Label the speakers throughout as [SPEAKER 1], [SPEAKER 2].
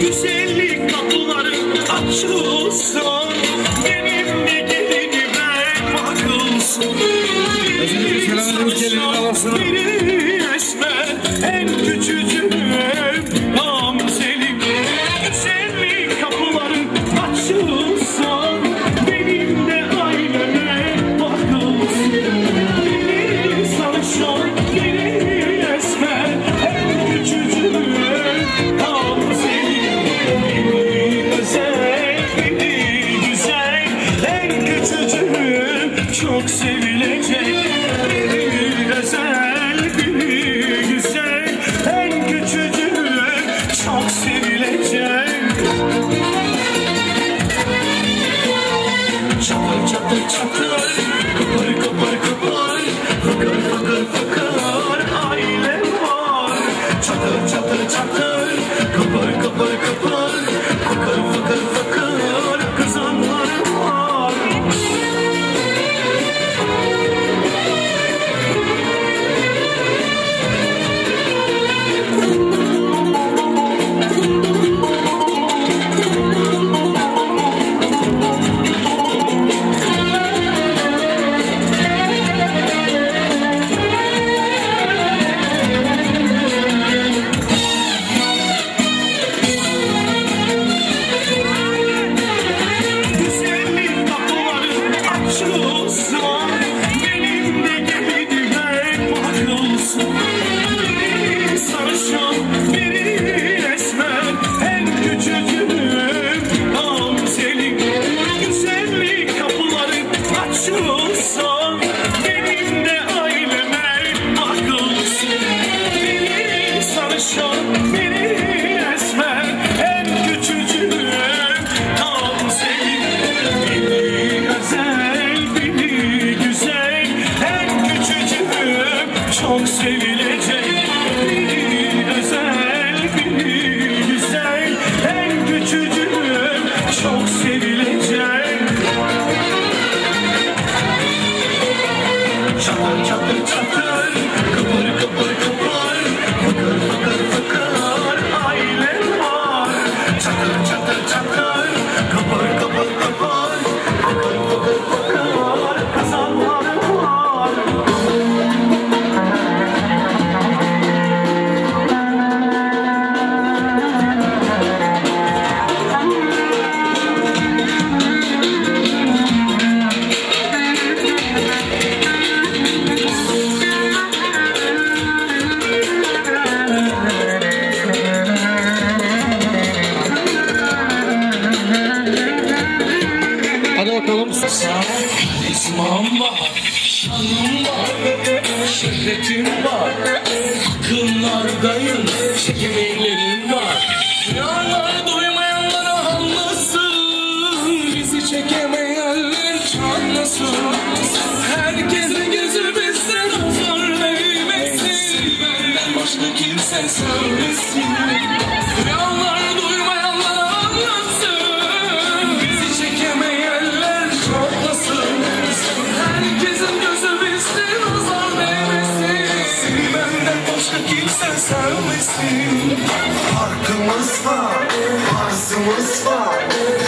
[SPEAKER 1] Güzellik kapıları açılsın Benim bir gelinime bakılsın. Benim En küçük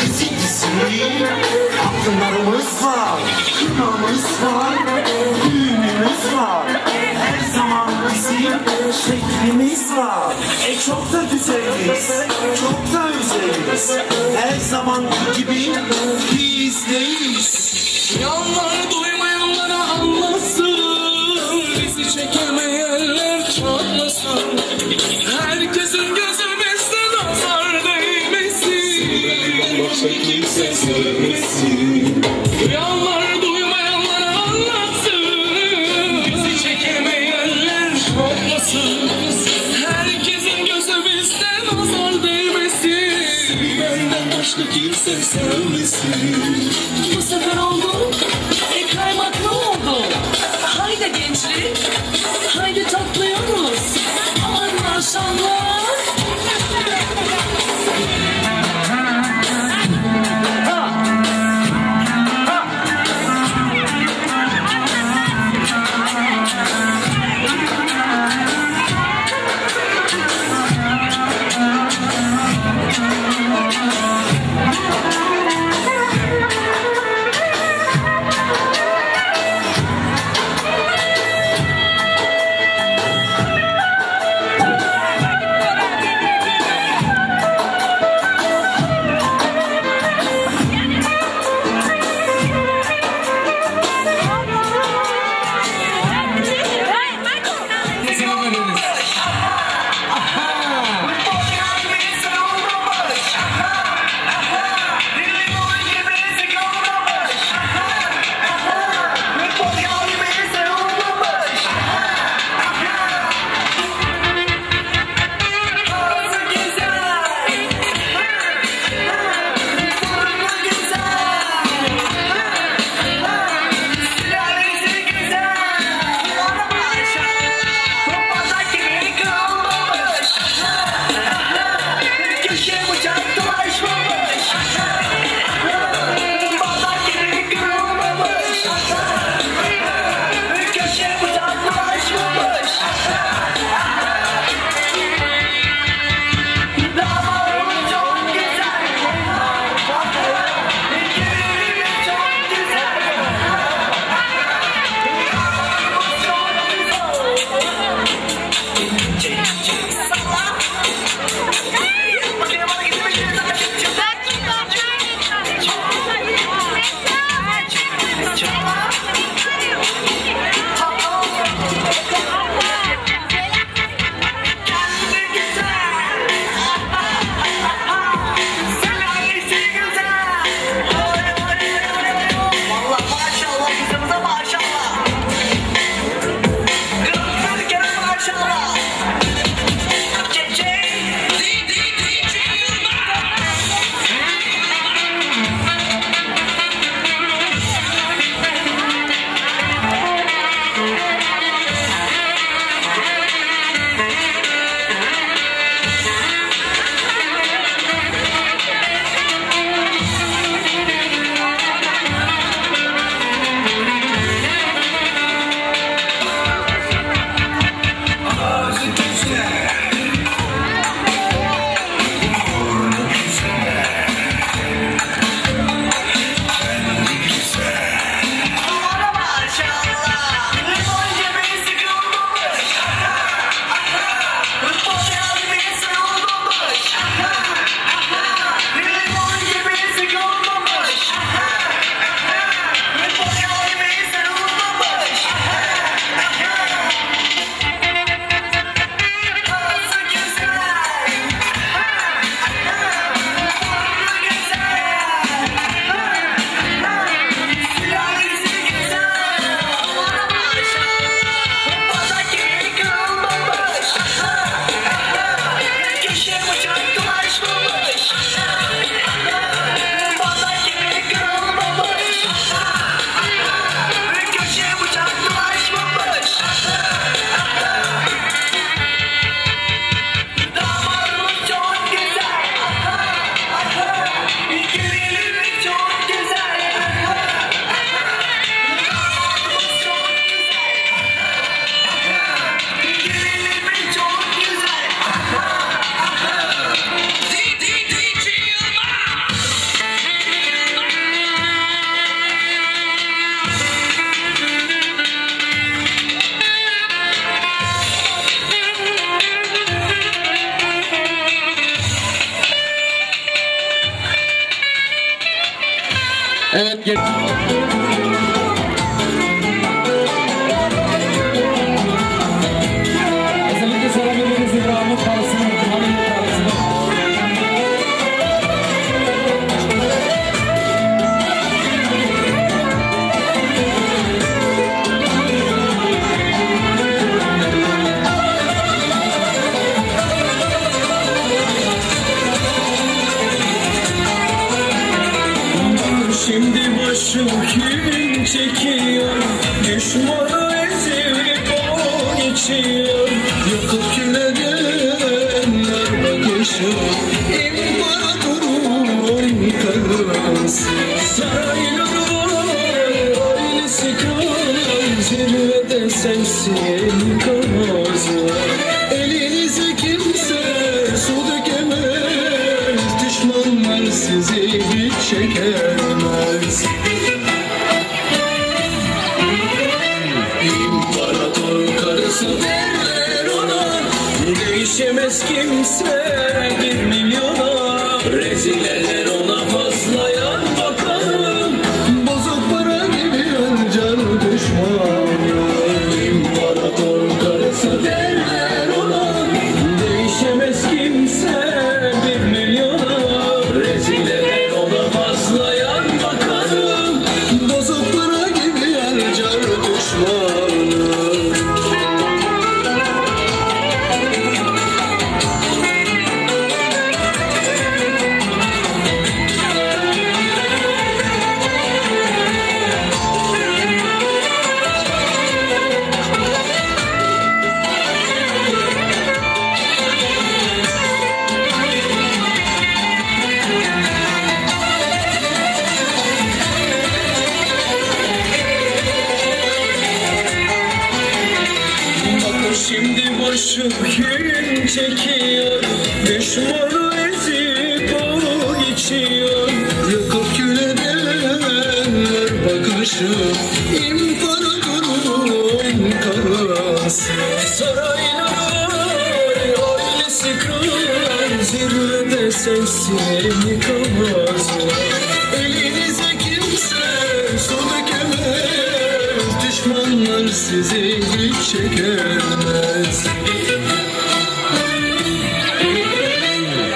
[SPEAKER 1] Kritik var İmamımız var
[SPEAKER 2] Düğünümüz var. Her zaman bizim şeklimiz var. E çok da güzeliz Çok da özeliz. Her zamanki gibi
[SPEAKER 1] biz değiliz Yanları doyuyoruz başka kimse duymayanlara anlatsın. Bizi çekemeyenler toplasın. Herkesin gözü bizde nazar Benden başka kimse sevmesin. cricket. bizi hiç çekermez İmparator karısı derler ona. Değişemez kimse. de sensin yıkamaz Elinize kimse su dökemez. Düşmanlar sizi hiç çekemez.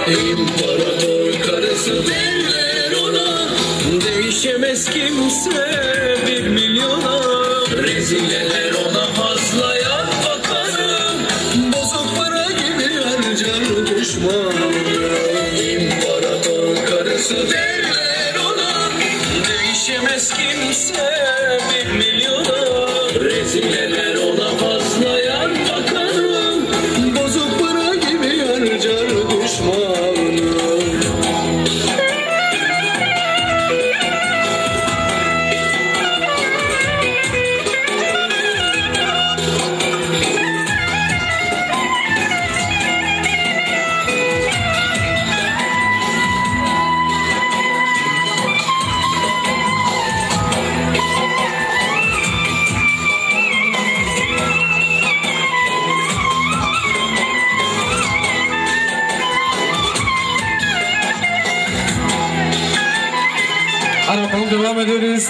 [SPEAKER 1] İmparator karısı derler ona. Değişemez kimse bir milyona. Rezil eder. Nasıl derler ona değişemez kimse
[SPEAKER 3] benim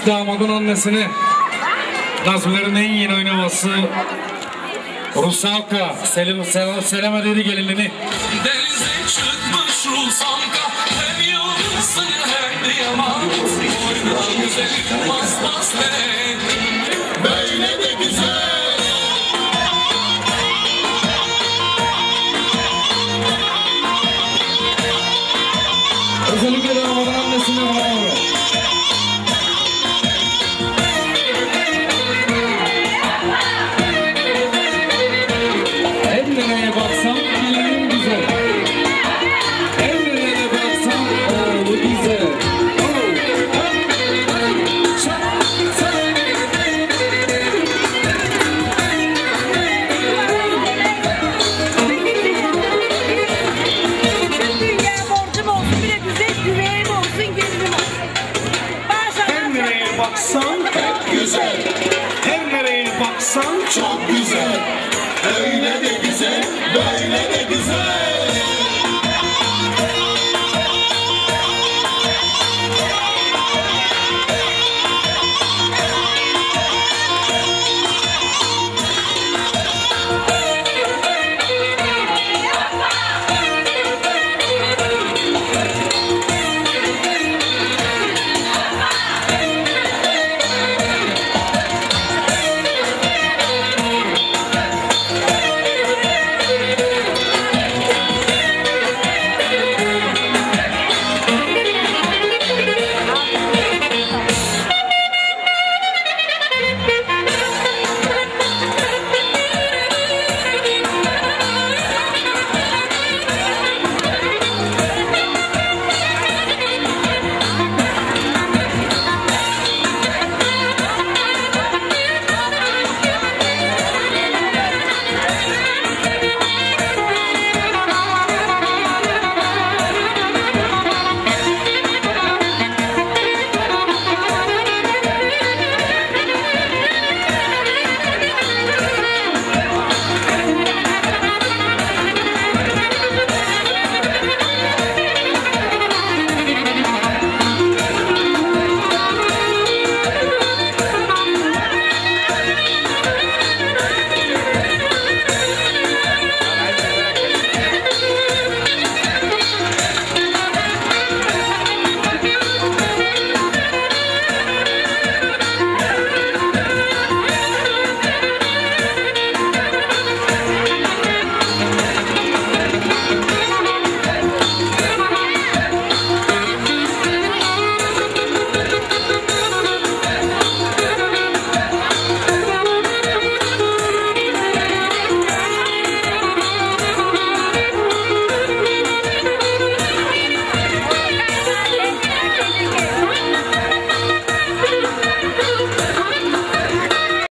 [SPEAKER 3] damadın annesini. Gazbilerin en yeni oynaması. Rusalka Selim Selam Selama dedi gelinini
[SPEAKER 1] Denize çıkmış Rusalka Hem yalnızsın hem de yaman Oyna güzel maslas